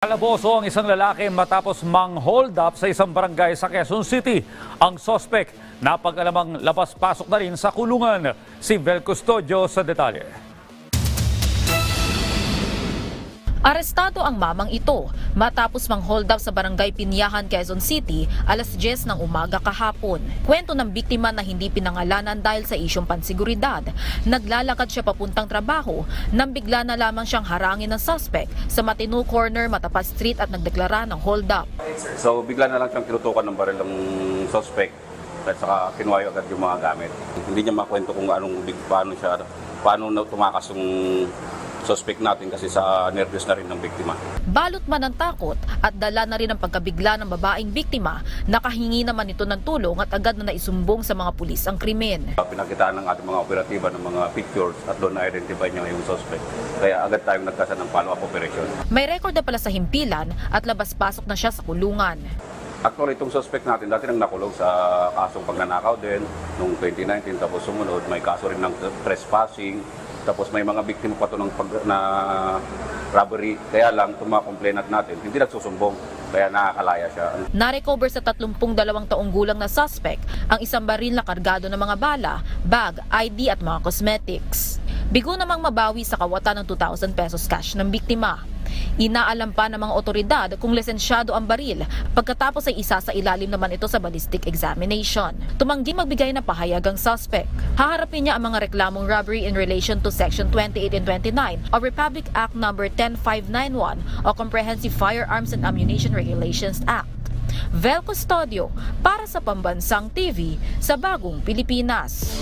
Kalaboso ang isang lalaki matapos mang-hold up sa isang barangay sa Quezon City. Ang sospek napag-alamang labas-pasok na rin sa kulungan. Si Vel Custodio sa detalye. Arestado ang mamang ito matapos mang hold up sa barangay Pinyahan, Quezon City alas 10 ng umaga kahapon. Kwento ng biktima na hindi pinangalanan dahil sa isyong pansiguridad. Naglalakad siya papuntang trabaho nang bigla na lamang siyang harangin ng suspect sa Matinu Corner, Matapas Street at nagdeklara ng hold up. So bigla na lang siyang tinutukan ng baril ng suspect at saka kinuha agad yung mga gamit. Hindi niya makwento kung anong paano siya paano tumakas yung suspect natin kasi sa nervous na rin ng biktima. Balot man ng takot at dala na rin ang pagkabigla ng babaeng biktima, nakahingi naman ito ng tulong at agad na naisumbong sa mga pulis ang krimen. Pinakitaan ng ating mga operatiba ng mga pictures at doon na-identify niya yung suspect. Kaya agad tayong nagkasa ng follow-up operation. May record na pala sa himpilan at labas-pasok na siya sa kulungan. Actually, itong suspect natin dati nang nakulong sa kasong pagnanakaw din noong 2019 tapos sumunod may kaso rin ng trespassing tapos may mga biktima pa to ng pag, na robbery kaya lang itong mga natin hindi nagsusumbong kaya nakakalaya siya. Narecover sa 32 taong gulang na suspect ang isang baril na kargado ng mga bala, bag, ID at mga cosmetics. Bigo namang mabawi sa kawatan ng 2,000 pesos cash ng biktima. Inaalam pa ng mga otoridad kung lisensyado ang baril pagkatapos ay isa sa ilalim naman ito sa ballistic examination. Tumanggi magbigay ng pahayag ang suspect. Haharapin niya ang mga reklamong robbery in relation to Section 28 and 29 of Republic Act No. 10591 o Comprehensive Firearms and Ammunition Regulations Act. Vel Custodio para sa Pambansang TV sa Bagong Pilipinas.